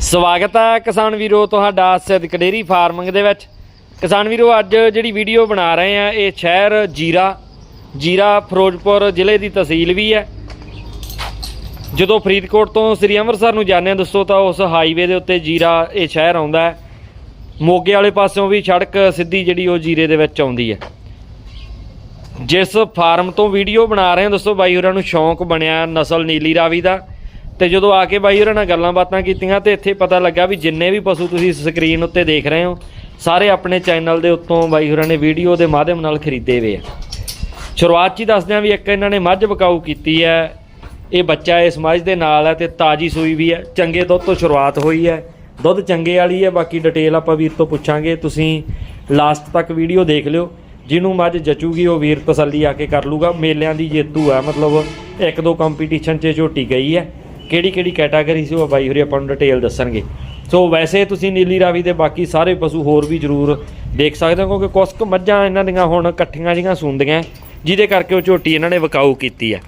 ਸਵਾਗਤ ਹੈ ਕਿਸਾਨ ਵੀਰੋ ਤੁਹਾਡਾ ਸਿੱਧਕ ਡੇਰੀ ਫਾਰਮਿੰਗ ਦੇ ਵਿੱਚ। ਕਿਸਾਨ ਵੀਰੋ, ਅੱਜ ਜਿਹੜੀ ਵੀਡੀਓ ਬਣਾ ਰਹੇ ਆ, ਇਹ ਸ਼ਹਿਰ ਜੀਰਾ ਜੀਰਾ ਫਿਰੋਜ਼ਪੁਰ ਜ਼ਿਲ੍ਹੇ ਦੀ ਤਹਿਸੀਲ ਵੀ ਹੈ। ਜਦੋਂ ਫਰੀਦਕੋਟ ਤੋਂ ਸ੍ਰੀ ਅੰਮ੍ਰਿਤਸਰ ਨੂੰ ਜਾਂਦੇ ਹਾਂ ਦੋਸਤੋ ਤਾਂ ਉਸ ਹਾਈਵੇ ਦੇ ਉੱਤੇ ਜੀਰਾ ਇਹ ਸ਼ਹਿਰ ਆਉਂਦਾ ਹੈ। ਮੋਗੇ ਵਾਲੇ ਪਾਸਿਓਂ ਵੀ ਸੜਕ ਸਿੱਧੀ ਜਿਹੜੀ ਉਹ ਜੀਰੇ ਦੇ ਵਿੱਚ ਆਉਂਦੀ ਹੈ। ਜਿਸ ਫਾਰਮ ਤੋਂ ਵੀਡੀਓ ਬਣਾ ਰਹੇ ਹਾਂ ਦੋਸਤੋ ਬਾਈ ਹੋਰਾਂ ਨੂੰ ਸ਼ੌਂਕ ਬਣਿਆ ਨਸਲ ਨੀਲੀ ਰਾਵੀ ਦਾ। ਤੇ ਜਦੋਂ ਆ ਕੇ ਬਾਈ ਹੋਰਾਂ ਨਾਲ ਗੱਲਾਂ ਬਾਤਾਂ ਕੀਤੀਆਂ ਤੇ ਇੱਥੇ ਪਤਾ ਲੱਗਾ ਵੀ ਜਿੰਨੇ ਵੀ ਪਸ਼ੂ ਤੁਸੀਂ ਸਕਰੀਨ ਉੱਤੇ ਦੇਖ ਰਹੇ ਹੋ, ਸਾਰੇ ਆਪਣੇ ਚੈਨਲ ਦੇ ਉੱਤੋਂ ਬਾਈ ਹੋਰਾਂ ਨੇ ਵੀਡੀਓ ਦੇ ਮਾਧਿਅਮ ਨਾਲ ਖਰੀਦੇ ਹੋਏ ਆ। ਸ਼ੁਰੂਆਤ 'ਚ ਹੀ ਦੱਸਦੇ ਹਾਂ ਵੀ ਇੱਕ ਇਹਨਾਂ ਨੇ ਮੱਝ ਬਕਾਊ ਕੀਤੀ ਹੈ, ਇਹ ਬੱਚਾ ਇਸ ਮੱਝ ਦੇ ਨਾਲ ਹੈ ਤੇ ਤਾਜੀ ਸੂਈ ਵੀ ਹੈ, ਚੰਗੇ ਦੁੱਧ ਤੋਂ ਸ਼ੁਰੂਆਤ ਹੋਈ ਹੈ, ਦੁੱਧ ਚੰਗੇ ਵਾਲੀ ਹੈ, ਬਾਕੀ ਡਿਟੇਲ ਆਪਾਂ ਵੀਰ ਤੋਂ ਪੁੱਛਾਂਗੇ, ਤੁਸੀਂ ਲਾਸਟ ਤੱਕ ਵੀਡੀਓ ਦੇਖ ਲਿਓ, ਜਿਹਨੂੰ ਮੱਝ ਜਚੂਗੀ ਉਹ ਵੀਰ ਤਸੱਲੀ ਆ ਕੇ ਕਰ ਲੂਗਾ, ਮੇਲਿਆਂ ਦੀ ਜੇਤੂ ਹੈ, ਮਤਲਬ ਇੱਕ ਦੋ ਕੰਪੀਟੀਸ਼ਨ 'ਚ ਝੋਟੀ ਗਈ ਹੈ। ਕਿਹੜੀ ਕਿਹੜੀ ਕੈਟਾਗਰੀ ਸੀ ਉਹ ਬਾਈ ਹੋਰੀ ਆਪਾਂ ਨੂੰ ਡਿਟੇਲ ਦੱਸਣਗੇ। ਸੋ ਵੈਸੇ ਤੁਸੀਂ ਨੀਲੀ ਰਾਵੀ ਦੇ ਬਾਕੀ ਸਾਰੇ ਪਸ਼ੂ ਹੋਰ ਵੀ ਜ਼ਰੂਰ ਦੇਖ ਸਕਦੇ ਹੋ, ਕਿਉਂਕਿ ਕੁਸ਼ਕ ਮੱਝਾਂ ਇਹਨਾਂ ਦੀਆਂ ਹੁਣ ਇਕੱਠੀਆਂ ਜਿਹੀਆਂ ਸੁੰਦੀਆਂ, ਜਿਹਦੇ ਕਰਕੇ ਉਹ ਝੋਟੀ ਇਹਨਾਂ ਨੇ ਵਿਕਾਊ ਕੀਤੀ ਹੈ।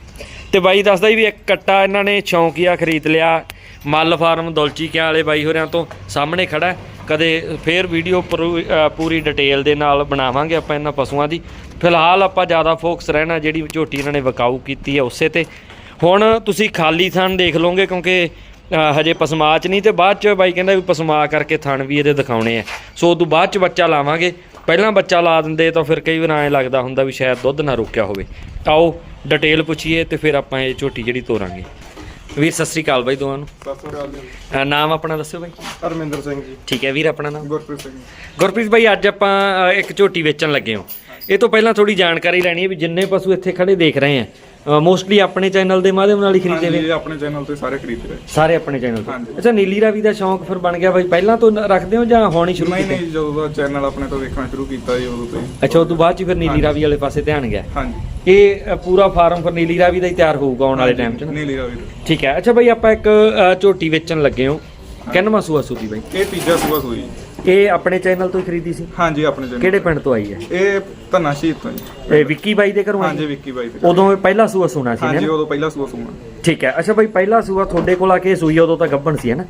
ਤੇ ਬਾਈ ਦੱਸਦਾ ਸੀ ਵੀ ਇੱਕ ਕੱਟਾ ਇਹਨਾਂ ਨੇ ਸ਼ੌਂਕੀਆ ਖਰੀਦ ਲਿਆ, ਮੱਲ ਫਾਰਮ ਦੁਲਚੀ ਕਿਆਂ ਵਾਲੇ ਬਾਈ ਹੋਰਿਆਂ ਤੋਂ ਸਾਹਮਣੇ ਖੜਾ ਕਦੇ ਫੇਰ ਵੀਡੀਓ ਪੂਰੀ ਡਿਟੇਲ ਦੇ ਨਾਲ ਬਣਾਵਾਂਗੇ ਆਪਾਂ ਇਹਨਾਂ ਪਸ਼ੂਆਂ ਦੀ। ਫਿਲਹਾਲ ਆਪਾਂ ਜ਼ਿਆਦਾ ਫੋਕਸ ਰਹਿਣਾ ਜਿਹੜੀ ਝੋਟੀ ਇਹਨਾਂ ਨੇ ਵਿਕਾਊ ਕੀਤੀ ਹੈ, ਉਸੇ ਤੇ ਹੁਣ ਤੁਸੀਂ ਖਾਲੀ ਥਣ ਦੇਖ ਲਓਗੇ ਕਿਉਂਕਿ ਹਜੇ ਪਸਮਾ ਚ ਨਹੀਂ ਤੇ ਬਾਅਦ ਚ ਬਾਈ ਕਹਿੰਦਾ ਵੀ ਪਸਮਾ ਕਰਕੇ ਥਣ ਵੀ ਇਹਦੇ ਦਿਖਾਉਣੇ ਆ। ਸੋ ਉਦੋਂ ਬਾਅਦ ਚ ਬੱਚਾ ਲਾਵਾਂਗੇ। ਪਹਿਲਾਂ ਬੱਚਾ ਲਾ ਦਿੰਦੇ ਤਾਂ ਫਿਰ ਕਈ ਵਾਰ ਐਂ ਲੱਗਦਾ ਹੁੰਦਾ ਵੀ ਸ਼ਾਇਦ ਦੁੱਧ ਨਾ ਰੁਕਿਆ ਹੋਵੇ। ਆਓ ਡਿਟੇਲ ਪੁੱਛੀਏ ਤੇ ਫਿਰ ਆਪਾਂ ਇਹ ਝੋਟੀ ਜਿਹੜੀ ਤੋਰਾਂਗੇ। ਵੀਰ ਸਤਿ ਸ੍ਰੀ ਅਕਾਲ ਬਾਈ ਦੋਵਾਂ ਨੂੰ। ਸਤਿ ਸ਼੍ਰੀ ਅਕਾਲ ਜੀ। ਨਾਮ ਆਪਣਾ ਦੱਸਿਓ ਬਾਈ। ਹਰਮਿੰਦਰ ਸਿੰਘ ਜੀ। ਠੀਕ ਹੈ ਵੀਰ ਆਪਣਾ ਨਾਮ? ਗੁਰਪ੍ਰੀਤ ਸਿੰਘ ਗੁਰਪ੍ਰੀਤ ਬਾਈ ਅੱਜ ਆਪਾਂ ਇੱਕ ਝੋਟੀ ਵੇਚਣ ਲੱਗੇ ਹਾਂ। ਇਹ ਤੋਂ ਪਹਿਲਾਂ ਥੋੜੀ ਜਾਣਕਾਰੀ ਲੈਣੀ ਹੈ ਵੀ ਜਿੰਨੇ ਪਸ਼ੂ ਇੱਥੇ ਖੜੇ ਦੇਖ ਰਹੇ ਆ ਮੋਸਟਲੀ ਆਪਣੇ ਚੈਨਲ ਦੇ ਮਾਧਿਅਮ ਨਾਲ ਹੀ ਖਰੀਦੇ ਹਾਂਜੀ ਇਹ ਆਪਣੇ ਚੈਨਲ ਤੇ ਸਾਰੇ ਖਰੀਦ ਰਹੇ ਸਾਰੇ ਆਪਣੇ ਚੈਨਲ ਤੋਂ? ਹਾਂਜੀ। ਅੱਛਾ ਨੀਲੀ ਰਾਵੀ ਦਾ ਸ਼ੌਂਕ ਫਿਰ ਬਣ ਗਿਆ ਬਾਈ ਪਹਿਲਾਂ ਤੋਂ ਨ- ਰੱਖਦੇ ਹੋ ਜਾਂ ਹੁਣ ਹੀ ਸ਼ੁਰੂ ਨਹੀਂ ਕੀਤਾ? ਨਹੀਂ ਜਦੋਂ ਦਾ ਚੈਨਲ ਆਪਣੇ ਤੋਂ ਵੇਖਣਾ ਸ਼ੁਰੂ ਕੀਤਾ ਜੀ ਉਦੋਂ ਤੋਂ ਹੀ। ਅੱਛਾ ਉਸ ਤੋਂ ਬਾਅਦ ਚ ਫਿਰ ਨੀਲੀ ਰਾਵੀ ਵਾਲੇ ਪਾਸੇ ਧਿਆਨ ਗਿਆ? ਹਾਂਜੀ। ਇਹ ਅ, ਪੂਰਾ ਫਾਰਮ ਫਿਰ ਨੀਲੀ ਰਾਵੀ ਦਾ ਹੀ ਤਿਆਰ ਹੋਊਗਾ ਆਉਣ ਵਾਲੇ ਟਾਈਮ 'ਚ ਨਾ? ਨੀਲੀ ਰਾਵੀ ਦਾ। ਠੀਕ ਹੈ। ਅੱਛਾ ਬਾਈ ਆਪਾਂ ਇੱਕ ਅ, ਝੋਟੀ ਵੇਚਣ ਲੱਗੇ ਹਾਂ। ਕਿੰਨਵਾਂ ਸੂਆ ਸੂਦੀ ਬਾਈ? ਇਹ ਤੀਜਾ ਸੂਆ ਸੂਈ ਇਹ ਆਪਣੇ ਚੈਨਲ ਤੋਂ ਹੀ ਖਰੀਦੀ ਸੀ? ਹਾਂਜੀ ਆਪਣੇ ਚੈਨਲ ਕਿਹੜੇ ਪਿੰਡ ਤੋਂ ਆਈ ਹੈ? ਇਹ ਧੰਨਾ ਸ਼ਹੀਦ ਤੋਂ ਜੀ। ਇਹ ਵਿੱਕੀ ਬਾਈ ਦੇ ਘਰੋਂ ਹਾਂਜੀ? ਵਿੱਕੀ ਬਾਈ ਤੇ ਉਦੋਂ ਇਹ ਪਹਿਲਾ ਸੂਆ ਸੁਣਾ ਸੀ ਹਾਂਜੀ ਨਾ? ਉਦੋਂ ਪਹਿਲਾ ਸੂਆ ਸੂਆ ਠੀਕ ਹੈ। ਅੱਛਾ ਬਾਈ ਪਹਿਲਾ ਸੂਆ ਤੁਹਾਡੇ ਕੋਲ ਆ ਕੇ ਸੂਈ ਉਦੋਂ ਤਾਂ ਗੱਭਣ ਸੀ ਹੈ ਨਾ?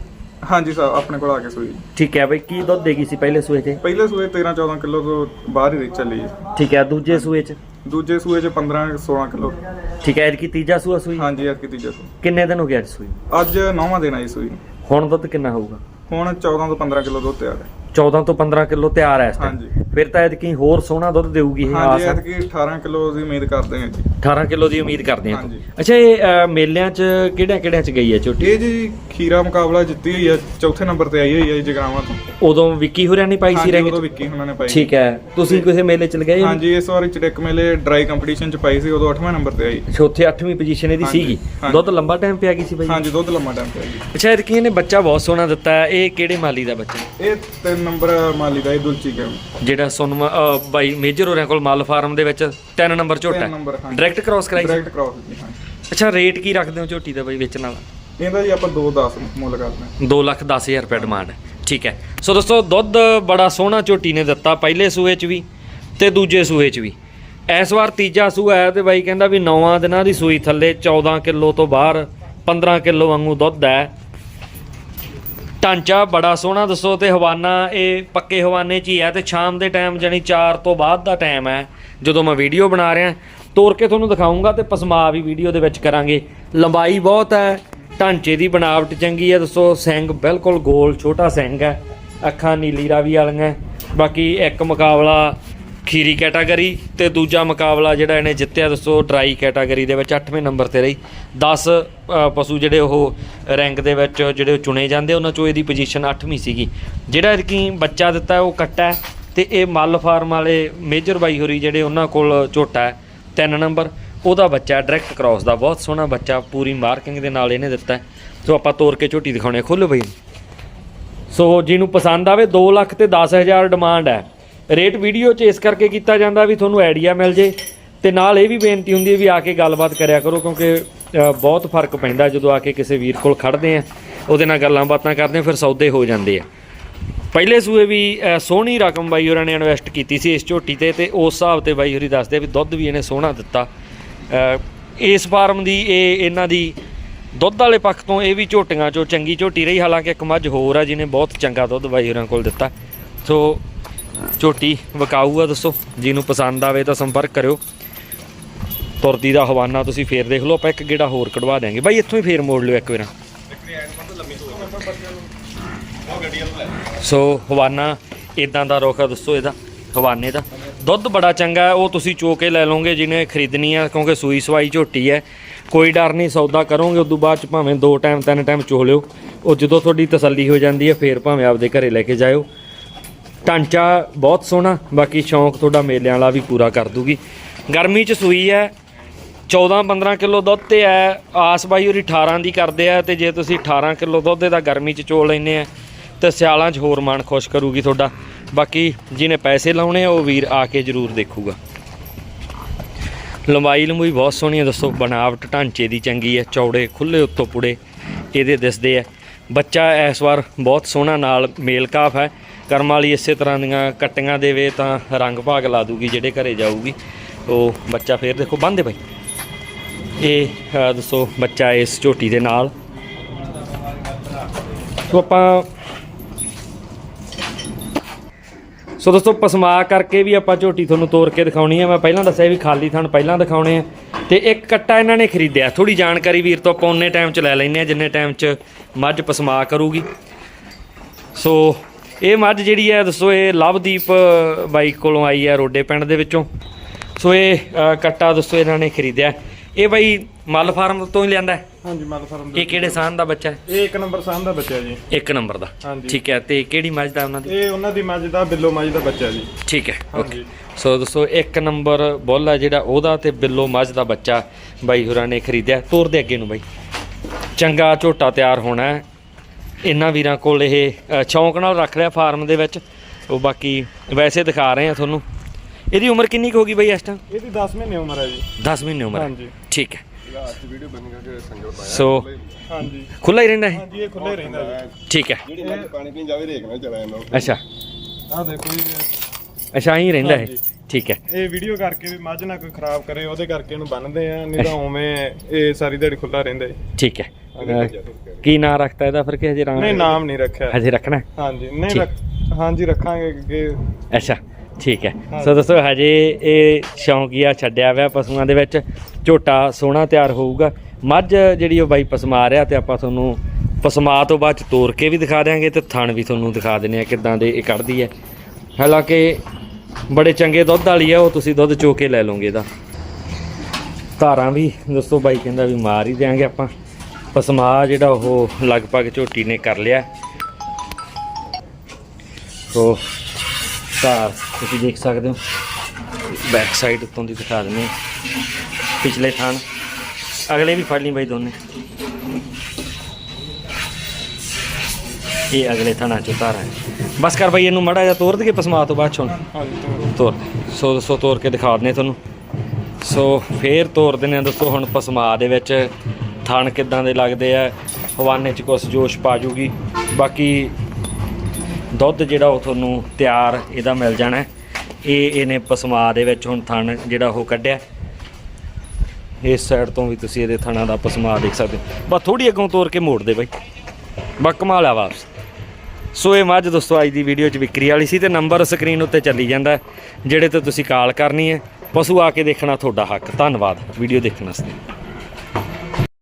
ਹਾਂਜੀ ਸਾਹਿਬ ਆਪਣੇ ਕੋਲ ਆ ਕੇ ਸੂਈ। ਠੀਕ ਹੈ ਬਾਈ ਕੀ ਦੁੱਧ ਦੇਗੀ ਸੀ ਪਹਿਲੇ ਸੂਏ 'ਚ? ਪਹਿਲੇ ਸੂਏ 13 14 ਕਿਲੋ ਤੋਂ ਬਾਹਰ ਹੀ ਚੱਲੀ ਜੀ। ਠੀਕ ਹੈ ਦੂਜੇ ਸੂਏ 'ਚ? ਦੂਜੇ ਸੂਏ 'ਚ 15 16 ਕਿਲੋ। ਠੀਕ ਹੈ ਐਤਕੀ ਤੀਜਾ ਸੂਆ ਸੂਈ? ਹਾਂਜੀ ਅੱਜ ਤੀਜਾ ਸੂਆ। ਕਿੰਨੇ ਦਿਨ ਹੋ ਗਏ ਅੱਜ ਸੂਈ? ਅੱਜ ਨੌਵਾਂ ਦਿਨ ਆਈ ਸੂਈ। ਹੁਣ ਦੁੱਧ ਕਿੰਨਾ ਹੋਊਗਾ? ਹੁਣ 14 ਤੋਂ 15 ਕਿਲੋ ਦੁੱਧ ਤਿਆਰ ਹੈ। 14 ਤੋਂ 15 ਕਿਲੋ ਤਿਆਰ ਹੈ ਇਸ ਟਾਈਮ ਹਾਂਜੀ। ਫਿਰ ਤਾਂ ਐਤਕੀ ਹੋਰ ਸੋਹਣਾ ਦੁੱਧ ਦੇਊਗੀ ਇਹ ਆਸ ਹੈ। ਐਤਕੀ 18 ਕਿਲੋ ਦੀ ਉਮੀਦ ਕਰਦੇ ਹਾਂ ਜੀ। 18 ਕਿਲੋ ਦੀ ਉਮੀਦ ਕਰਦੇ ਹਾਂ। ਹਾਂਜੀ। ਅੱਛਾ ਇਹ ਅ, ਮੇਲਿਆਂ 'ਚ ਕਿਹੜਿਆਂ ਕਿਹੜਿਆਂ 'ਚ ਗਈ ਹੈ ਝੋਟੀ ਇਹ ਜੀ ਖੀਰਾ ਮੁਕਾਬਲਾ ਜਿੱਤੀ ਹੋਈ ਹੈ ਚੌਥੇ ਨੰਬਰ ਤੇ ਆਈ ਹੋਈ ਹੈ ਜੀ ਜਗਰਾਵਾਂ ਤੋਂ। ਉਦੋਂ ਵਿੱਕੀ ਹੋਰਿਆਂ ਨੇ ਪਾਈ ਸੀ ਹਾਂਜੀ ਉਦੋਂ ਵਿੱਕੀ ਉਹਨਾਂ ਨੇ ਪਾਈ ਠੀਕ ਹੈ। ਤੁਸੀਂ ਕਿਸੇ ਮੇਲੇ 'ਚ ਲਗਾਏ ਹਾਂਜੀ ਇਸ ਵਾਰੀ ਚੜਕ ਮੇਲੇ ਡਰਾਈ ਕੰਪੀਟੀਸ਼ਨ ਚ ਪਾਈ ਸੀ ਉਦੋਂ 8ਵਾਂ ਨੰਬਰ ਤੇ ਆਈ। ਚੌਥੇ 8ਵੀਂ ਪੋਜੀਸ਼ਨ ਇਹਦੀ ਹਾਂਜੀ, ਸੀਗੀ। ਹਾਂਜੀ। ਦੁੱਧ ਲੰਬਾ ਟਾਈਮ ਪਿਆ ਗਈ ਸੀ ਬਾਈ? ਹਾਂਜੀ ਦੁੱਧ ਲੰਮਾ ਟਾਈਮ ਤੇ ਆਈ ਅੱਛਾ ਐਤਕੀ ਇਹਨੇ ਬੱਚਾ ਬਹੁਤ ਸੋਹਣਾ ਦਿੱਤਾ ਹੈ। ਇਹ ਕਿਹੜੇ ਮਾਲੀ ਦਾ ਬੱਚਾ? ਇਹ ਤਿੰਨ ਨੰਬਰ ਮਾਲੀ ਦਾ ਇਹ ਦੁਲਚੀ ਗੇਮ ਜਿਹੜਾ ਸੁਨਮਾ ਅ, ਬਾਈ ਮੇਜਰ ਹੋਰਿਆਂ ਕੋਲ ਮੱਲ ਫਾਰਮ ਦੇ ਵਿੱਚ 3 ਨੰਬਰ ਝੋਟਾ ਨੰਬਰ ਡਾਇਰੈਕਟ ਕ੍ਰਾਸ ਕਰਾਈ? ਡਾਇਰੈਕਟ ਕ੍ਰਾਸ ਜੀ ਹਾਂ ਅੱਛਾ ਰੇਟ ਕੀ ਰੱਖਦੇ ਹੋ ਝੋਟੀ ਦਾ ਬਾਈ ਵੇਚਣ ਵਾਲਾ? ਇਹਦਾ ਜੀ ਆਪਾਂ 2.10 ਮੁੱਲ ਕਰਦੇ ਹਾਂ। 2 ਲੱਖ 10000 ਰੁਪਏ ਡਿਮਾਂਡ ਠੀਕ ਹੈ। ਸੋ ਦੋਸਤੋ ਦੁੱਧ ਬੜਾ ਸੋਹਣਾ ਝੋਟੀ ਨੇ ਦਿੱਤਾ ਪਹਿਲੇ ਸੂਏ 'ਚ ਵੀ ਤੇ ਦੂਜੇ ਸੂਏ 'ਚ ਵੀ। ਇਸ ਵਾਰ ਤੀਜਾ ਸੂਆ ਹੈ ਤੇ ਬਾਈ ਕਹਿੰਦਾ ਵੀ 9 ਦਿਨਾਂ ਦੀ ਸੂਈ ਥੱਲੇ 14 ਕਿਲੋ ਤੋਂ ਬਾਹਰ 15 ਕਿਲੋ ਵਾਂਗੂ ਦੁੱਧ ਹੈ। ਢਾਂਚਾ ਬੜਾ ਸੋਹਣਾ, ਦੱਸੋ ਤੇ ਹਵਾਨਾ, ਇਹ ਪੱਕੇ ਹਵਾਨੇ 'ਚ ਹੀ ਹੈ ਤੇ ਸ਼ਾਮ ਦੇ ਟਾਈਮ ਜਾਨੀ 4 ਤੋਂ ਬਾਅਦ ਦਾ ਟਾਈਮ ਹੈ, ਜਦੋਂ ਮੈਂ ਵੀਡੀਓ ਬਣਾ ਰਿਹਾ, ਤੋਰ ਕੇ ਤੁਹਾਨੂੰ ਦਿਖਾਉਂਗਾ ਤੇ ਪਸਮਾ ਵੀ ਵੀਡੀਓ ਦੇ ਵਿੱਚ ਕਰਾਂਗੇ। ਲੰਬਾਈ ਬਹੁਤ ਹੈ, ਢਾਂਚੇ ਦੀ ਬਣਾਵਟ ਚੰਗੀ ਹੈ, ਦੱਸੋ ਸਿੰਘ ਬਿਲਕੁਲ ਗੋਲ, ਛੋਟਾ ਸਿੰਘ ਹੈ, ਅੱਖਾਂ ਨੀਲੀ ਰਾਵੀ ਵਾਲੀਆਂ, ਬਾਕੀ ਇੱਕ ਮੁਕਾਬਲਾ ਖੀਰੀ ਕੈਟਾਗਰੀ ਤੇ ਦੂਜਾ ਮੁਕਾਬਲਾ ਜਿਹੜਾ ਇਹਨੇ ਜਿੱਤਿਆ, ਦੱਸੋ ਡਰਾਈ ਕੈਟਾਗਰੀ ਦੇ ਵਿੱਚ 8ਵੇਂ ਨੰਬਰ ਤੇ ਰਹੀ। 10 ਪਸ਼ੂ ਜਿਹੜੇ ਉਹ ਰੈਂਕ ਦੇ ਵਿੱਚ ਜਿਹੜੇ ਉਹ ਚੁਣੇ ਜਾਂਦੇ, ਉਹਨਾਂ ਚੋਂ ਇਹਦੀ ਪੋਜੀਸ਼ਨ 8ਵੀਂ ਸੀਗੀ। ਜਿਹੜਾ ਕਿ ਬੱਚਾ ਦਿੱਤਾ, ਉਹ ਕੱਟਾ ਹੈ ਤੇ ਇਹ ਮੱਲ ਫਾਰਮ ਵਾਲੇ ਮੇਜਰ ਬਾਈ ਹੋਰੀ ਜਿਹੜੇ ਉਹਨਾਂ ਕੋਲ ਝੋਟਾ ਹੈ 3 ਨੰਬਰ। ਉਹਦਾ ਬੱਚਾ ਡਾਇਰੈਕਟ ਕ੍ਰਾਸ ਦਾ, ਬਹੁਤ ਸੋਹਣਾ ਬੱਚਾ, ਪੂਰੀ ਮਾਰਕਿੰਗ ਦੇ ਨਾਲ ਇਹਨੇ ਦਿੱਤਾ ਸੋ ਆਪਾਂ ਤੋਰ ਕੇ ਝੋਟੀ ਦਿਖਾਉਣੇ ਖੋਲੋ ਬਈ। ਸੋ ਜਿਹਨੂੰ ਪਸੰਦ ਆਵੇ 2 ਲੱਖ ਤੇ 10000 ਡਿਮਾਂਡ ਹੈ। ਰੇਟ ਵੀਡੀਓ 'ਚ ਇਸ ਕਰਕੇ ਕੀਤਾ ਜਾਂਦਾ ਵੀ ਤੁਹਾਨੂੰ ਆਈਡੀਆ ਮਿਲ ਜੇ ਤੇ ਨਾਲ ਇਹ ਵੀ ਬੇਨਤੀ ਹੁੰਦੀ ਹੈ ਵੀ ਆ ਕੇ ਗੱਲਬਾਤ ਕਰਿਆ ਕਰੋ ਕਿਉਂਕਿ ਬਹੁਤ ਫ਼ਰਕ ਪੈਂਦਾ ਜਦੋਂ ਆ ਕੇ ਕਿਸੇ ਵੀਰ ਕੋਲ ਖੜਦੇ ਆ, ਉਹਦੇ ਨਾਲ ਗੱਲਾਂ ਬਾਤਾਂ ਕਰਦੇ ਫਿਰ ਸੌਦੇ ਹੋ ਜਾਂਦੇ ਆ। ਪਹਿਲੇ ਸੂਏ ਵੀ ਸੋਹਣੀ ਰਕਮ ਬਾਈ ਹੋਰਾਂ ਨੇ ਇਨਵੈਸਟ ਕੀਤੀ ਸੀ ਇਸ ਝੋਟੀ ਤੇ ਤੇ ਉਸ ਹਿਸਾਬ ਤੇ ਬਾਈ ਹੋਰੀ ਦੱਸਦੇ ਆ ਵੀ ਦੁੱਧ ਵੀ ਇਹਨੇ ਸੋਹਣਾ ਦਿੱਤਾ। ਇਸ ਫਾਰਮ ਦੀ ਇਹ, ਇਹਨਾਂ ਦੀ ਦੁੱਧ ਵਾਲੇ ਪੱਖ ਤੋਂ ਇਹ ਵੀ ਝੋਟੀਆਂ ਚੋਂ ਚੰਗੀ ਝੋਟੀ ਰਹੀ, ਹਾਲਾਂਕਿ ਇੱਕ ਮੱਝ ਹੋਰ ਆ ਜਿਹਨੇ ਬਹੁਤ ਚੰਗਾ ਦੁੱਧ ਬਾਈ ਹੋਰਾਂ ਕੋਲ ਦਿੱਤਾ। ਸੋ ਝੋਟੀ ਵਿਕਾਊ ਆ, ਦੱਸੋ। ਜਿਹਨੂੰ ਪਸੰਦ ਆਵੇ ਤਾਂ ਸੰਪਰਕ ਕਰਿਓ। ਤੁਰਦੀ ਦਾ ਹਵਾਨਾ ਤੁਸੀਂ ਫੇਰ ਦੇਖ ਲਓ, ਆਪਾਂ ਇੱਕ ਗੇੜਾ ਹੋਰ ਕਢਵਾ ਦਿਆਂਗੇ। ਬਾਈ, ਇੱਥੋਂ ਹੀ ਫੇਰ ਮੋੜ ਲਿਓ ਇੱਕ ਵਾਰ। ਸੋ, ਹਵਾਨਾ ਇਦਾਂ ਦਾ ਰੁੱਖ ਆ, ਦੱਸੋ ਇਹਦਾ, ਹਵਾਨੇ ਦਾ। ਦੁੱਧ ਬੜਾ ਚੰਗਾ ਉਹ ਤੁਸੀਂ ਚੋ ਕੇ ਲੈ ਲਓਗੇ ਜਿਹਨੇ ਖਰੀਦਣੀ ਆ, ਕਿਉਂਕਿ ਸੂਈ ਸਵਾਈ ਝੋਟੀ ਹੈ ਕੋਈ ਡਰ ਨਹੀਂ, ਸੌਦਾ ਕਰੋਗੇ, ਉਦੋਂ ਬਾਅਦ ਚ ਭਾਵੇਂ ਦੋ ਟਾਈਮ, ਤਿੰਨ ਟਾਈਮ ਚੋ ਲਿਓ। ਉਹ ਜਦੋਂ ਤੁਹਾਡੀ ਤਸੱਲੀ ਹੋ ਜਾਂਦੀ ਹੈ ਫੇਰ ਭਾਵੇਂ ਆਪਦੇ ਘਰੇ ਲੈ ਕੇ ਜਾਇਓ। ਢਾਂਚਾ ਬਹੁਤ ਸੋਹਣਾ, ਬਾਕੀ ਸ਼ੌਂਕ ਤੁਹਾਡਾ ਮੇਲਿਆਂ ਵਾਲਾ ਵੀ ਪੂਰਾ ਕਰ ਦੂਗੀ। ਗਰਮੀ ਚ ਸੂਈ ਹੈ 14-15 ਕਿਲੋ ਦੁੱਧ ਤੇ ਹੈ, ਆਸ ਬਾਈ ਉਹਦੀ 18 ਦੀ ਕਰਦੇ ਆ ਤੇ ਜੇ ਤੁਸੀਂ 18 ਕਿਲੋ ਦੁੱਧ ਦਾ ਗਰਮੀ ਚ ਚੋ ਲੈਨੇ ਆ, ਤੇ ਸਿਆਲਾਂ 'ਚ ਹੋਰ ਮਨ ਖੁਸ਼ ਕਰੂਗੀ ਤੁਹਾਡਾ। ਬਾਕੀ ਜਿਹਨੇ ਪੈਸੇ ਲਾਉਣੇ ਆ, ਉਹ ਵੀਰ ਆ ਕੇ ਜ਼ਰੂਰ ਦੇਖੂਗਾ। ਲੰਬਾਈ ਲੰਬੂਈ ਬਹੁਤ ਸੋਹਣੀ ਹੈ ਦੱਸੋ ਬਣਾਵਟ ਢਾਂਚੇ ਦੀ ਚੰਗੀ ਹੈ, ਚੌੜੇ ਖੁੱਲੇ ਉੱਤੋਂ ਪੁੜੇ ਇਹਦੇ ਦਿਸਦੇ ਆ। ਬੱਚਾ ਇਸ ਵਾਰ ਬਹੁਤ ਸੋਹਣਾ, ਨਾਲ ਮੇਲ ਕਾਫ ਹੈ। ਕਰਮ ਵਾਲੀ ਇਸੇ ਤਰ੍ਹਾਂ ਦੀਆਂ ਕੱਟੀਆਂ ਦੇਵੇ ਤਾਂ ਰੰਗ ਭਾਗ ਲਾ ਦੂਗੀ, ਜਿਹੜੇ ਘਰੇ ਜਾਊਗੀ। ਉਹ ਬੱਚਾ ਫੇਰ ਦੇਖੋ ਬੰਦੇ ਬਾਈ ਇਹ ਦੱਸੋ, ਬੱਚਾ ਇਸ ਝੋਟੀ ਦੇ ਨਾਲ। ਸੋ ਆਪਾਂ ਸੋ ਦੋਸਤੋ, ਪਸਮਾ ਕਰਕੇ ਵੀ ਆਪਾਂ ਝੋਟੀ ਤੁਹਾਨੂੰ ਤੋੜ ਕੇ ਦਿਖਾਉਣੀ ਹੈ ਮੈਂ ਪਹਿਲਾਂ ਦੱਸਿਆ ਵੀ ਖਾਲੀ ਥਣ ਪਹਿਲਾਂ ਦਿਖਾਉਣੇ ਆ। ਤੇ ਇੱਕ ਕੱਟਾ ਇਹਨਾਂ ਨੇ ਖਰੀਦਿਆ। ਥੋੜੀ ਜਾਣਕਾਰੀ ਵੀਰ ਤੋਂ ਆਪਾਂ ਉਨੇ ਟਾਈਮ 'ਚ ਲੈ ਲੈਨੇ ਆ, ਜਿੰਨੇ ਟਾਈਮ 'ਚ ਮੱਝ ਪਸਮਾ ਕਰੂਗੀ। ਸੋ ਇਹ ਮੱਝ ਜਿਹੜੀ ਹੈ ਦੱਸੋ ਇਹ ਲਵਦੀਪ ਬਾਈ ਕੋਲੋਂ ਆਈ ਹੈ ਰੋਡੇ ਪਿੰਡ ਦੇ ਵਿੱਚੋਂ। ਸੋ ਇਹ ਕੱਟਾ ਦੱਸੋ ਇਹਨਾਂ ਨੇ ਖਰੀਦਿਆ। ਇਹ ਬਾਈ ਮੱਲ ਫਾਰਮ ਤੋਂ ਹੀ ਲਿਆਂਦਾ ਹੈ? ਹਾਂਜੀ ਮਾਲ ਫਾਰਮ ਇਹ ਕਿਹੜੇ ਸਾਨ ਦਾ ਬੱਚਾ ਹੈ? ਇਹ ਇੱਕ ਨੰਬਰ ਸਾਨ ਦਾ ਬੱਚਾ ਜੀ। ਇੱਕ ਨੰਬਰ ਦਾ। ਠੀਕ ਹੈ ਤੇ ਕਿਹੜੀ ਮੱਝ ਦਾ ਉਹਨਾਂ ਦੀ? ਇਹ ਉਹਨਾਂ ਦੀ ਮੱਝ ਦਾ ਬਿੱਲੋ ਮੱਝ ਦਾ ਬੱਚਾ ਜੀ। ਠੀਕ ਹੈ ਓਕੇ। ਸੋ ਦੋਸਤੋ ਇੱਕ ਨੰਬਰ ਬੁੱਲ ਆ ਜਿਹੜਾ ਉਹਦਾ ਤੇ ਬਿੱਲੋ ਮੱਝ ਦਾ ਬੱਚਾ ਬਾਈ ਹੋਰਾਂ ਨੇ ਖਰੀਦਿਆ। ਤੋਰ ਦੇ ਅੱਗੇ ਨੂੰ ਬਾਈ। ਚੰਗਾ ਝੋਟਾ ਤਿਆਰ ਹੋਣਾ ਇਹਨਾਂ ਵੀਰਾਂ ਕੋਲ ਇਹ ਸ਼ੌਂਕ ਨਾਲ ਰੱਖ ਲਿਆ ਫਾਰਮ ਦੇ ਵਿੱਚ। ਉਹ ਬਾਕੀ ਵੈਸੇ ਦਿਖਾ ਰਹੇ ਆ ਤੁਹਾਨੂੰ। ਇਹਦੀ ਉਮਰ ਕਿੰਨੀ ਕੁ ਹੋ ਗਈ ਬਾਈ ਇਸ ਟਾਈਮ ਇਹਦੀ 10 ਮਹੀਨੇ ਉਮਰ ਹੈ ਜੀ। 10 ਮਹੀਨੇ ਉਮਰ ਹੈ। ਹਾਂਜੀ। ਠੀਕ ਹੈ। ਸੋ ਹਾਂਜੀ। ਖੁੱਲਾ ਹੀ ਰਹਿੰਦਾ ਹੈ ਹਾਂਜੀ ਇਹ ਖੁੱਲੇ ਰਹਿੰਦਾ ਜੀ। ਠੀਕ ਹੈ। ਜਿਹੜੀ ਮੱਝ ਪਾਣੀ ਪੀਣ ਜਾਵੇ ਰੇਕ ਨਾਲ ਚਲਾ ਜਾਂਦਾ ਅੱਛਾ। ਆਹ ਦੇਖੋ ਜੀ ਅੱਛਾ ਹੀ ਰਹਿੰਦਾ ਹੈ। ਠੀਕ ਹੈ। ਇਹ ਵੀਡੀਓ ਕਰਕੇ ਵੀ ਮੱਝ ਨਾ ਕੋਈ ਖਰਾਬ ਕਰੇ ਉਹਦੇ ਕਰਕੇ ਇਹਨੂੰ ਬੰਨਦੇ ਆ ਨਹੀਂ ਤਾਂ ਉਵੇਂ ਇਹ ਸਾਰੀ ਦਿਹਾੜੀ ਖੁੱਲਾ ਰਹਿੰਦਾ ਜੀ। ਠੀਕ ਹੈ। ਕੀ ਨਾਂ ਰੱਖਤਾ ਇਹਦਾ ਫਿਰ ਕਿ ਹਜੇ ਰਾਂ ਨਹੀਂ ਨਾਮ ਨਹੀਂ ਰੱਖਿਆ। ਹਜੇ ਰੱਖਣਾ? ਹੈ? ਹਾਂਜੀ ਨਹੀਂ ਠੀਕ। ਰੱਖ ਹਾਂਜੀ ਰੱਖਾਂਗੇ ਕਿ ਅੱਛਾ ਠੀਕ ਹੈ। ਸੋ ਦੋਸਤੋ ਹਜੇ ਇਹ ਸ਼ੌਂਕੀਆ ਛੱਡਿਆ ਹੋਇਆ ਪਸ਼ੂਆਂ ਦੇ ਵਿੱਚ। ਝੋਟਾ ਸੋਹਣਾ ਤਿਆਰ ਹੋਊਗਾ। ਮੱਝ ਜਿਹੜੀ ਉਹ ਬਾਈ ਪਸਮਾ ਰਿਹਾ ਤੇ ਆਪਾਂ ਤੁਹਾਨੂੰ ਪਸਮਾ ਤੋਂ ਬਾਅਦ ਚ ਤੋੜ ਕੇ ਵੀ ਦਿਖਾ ਦਿਆਂਗੇ ਤੇ ਥਣ ਵੀ ਤੁਹਾਨੂੰ ਦਿਖਾ ਦਿੰਨੇ ਆ ਕਿੱਦਾਂ ਦੇ ਇਹ ਕੱਢਦੀ ਹੈ। ਹਾਲਾਂਕਿ ਬੜੇ ਚੰਗੇ ਦੁੱਧ ਵਾਲੀ ਹੈ ਉਹ ਤੁਸੀਂ ਦੁੱਧ ਚੋ ਕੇ ਲੈ ਲਓਗੇ ਇਹਦਾ। ਧਾਰਾਂ ਵੀ ਦੋਸਤੋ ਬਾਈ ਕਹਿੰਦਾ ਵੀ ਮਾਰ ਹੀ ਦਿਆਂਗੇ ਆਪਾਂ। ਪਸਮਾ ਜਿਹੜਾ ਉਹ ਲਗਭਗ ਝੋਟੀ ਨੇ ਕਰ ਲਿਆ। ਸੋ ਧਾਰ ਤੁਸੀਂ ਦੇਖ ਸਕਦੇ ਹੋ। ਬੈਕ ਸਾਈਡ ਉੱਤੋਂ ਦੀ ਦਿਖਾ ਦਿੰਦੇ ਹਾਂ। ਪਿਛਲੇ ਥਾਣ ਅਗਲੇ ਵੀ ਫੜ ਲਈ ਬਾਈ ਦੋਨੇ। ਇਹ ਅਗਲੇ ਥਾਣਾ ਚੋਂ ਧਾਰ ਬਸ ਕਰ ਬਾਈ, ਇਹਨੂੰ ਮੜਾ ਜਾ ਤੋੜ ਦੇ ਪਸਮਾ ਤੋਂ ਬਾਅਦ ਚੋਂ ਹਾਂਜੀ ਤੋਂ ਤੋਰ ਸੋ ਦੋਸਤੋ ਤੋਰ ਕੇ ਦਿਖਾ ਦਿੰਦੇ ਤੁਹਾਨੂੰ। ਸੋ ਫੇਰ ਤੋਰ ਦਿੰਦੇ ਆ ਦੋਸਤੋ ਹੁਣ ਪਸਮਾ ਦੇ ਵਿੱਚ ਥਣ ਕਿੱਦਾਂ ਦੇ ਲੱਗਦੇ ਆ, ਹਵਾਨੇ ਚ ਕੁਛ ਜੋਸ਼ ਪਾ ਜੂਗੀ। ਬਾਕੀ ਦੁੱਧ ਜਿਹੜਾ ਉਹ ਤੁਹਾਨੂੰ ਤਿਆਰ ਇਹਦਾ ਮਿਲ ਜਾਣਾ ਇਹ ਇਹਨੇ ਪਸਮਾ ਦੇ ਵਿੱਚ ਹੁਣ ਥਣ ਜਿਹੜਾ ਉਹ ਕੱਢਿਆ। ਇਸ ਸਾਈਡ ਤੋਂ ਵੀ ਤੁਸੀਂ ਇਹਦੇ ਥਣਾ ਦਾ ਪਸਮਾ ਦੇਖ ਸਕਦੇ ਹੋ। ਬਸ ਥੋੜੀ ਅੱਗੋਂ ਤੋਰ ਕੇ ਮੋੜ ਦੇ ਬਾਈ। ਬਾ ਕਮਾਲ ਆ ਵਾਪਸ। ਸੋ ਇਹ ਮੱਝ ਦੋਸਤੋ, ਅੱਜ ਦੀ ਵੀਡੀਓ 'ਚ ਵਿਕਰੀ ਵਾਲੀ ਸੀ ਤੇ ਨੰਬਰ ਸਕਰੀਨ ਉੱਤੇ ਚੱਲੀ ਜਾਂਦਾ ਜਿਹੜੇ ਤੇ ਤੁਸੀਂ ਕਾਲ ਕਰਨੀ ਹੈ। ਪਸ਼ੂ ਆ ਕੇ ਦੇਖਣਾ ਤੁਹਾਡਾ ਹੱਕ। ਧੰਨਵਾਦ। ਵੀਡੀਓ ਦੇਖਣ ਵਾਸਤੇ।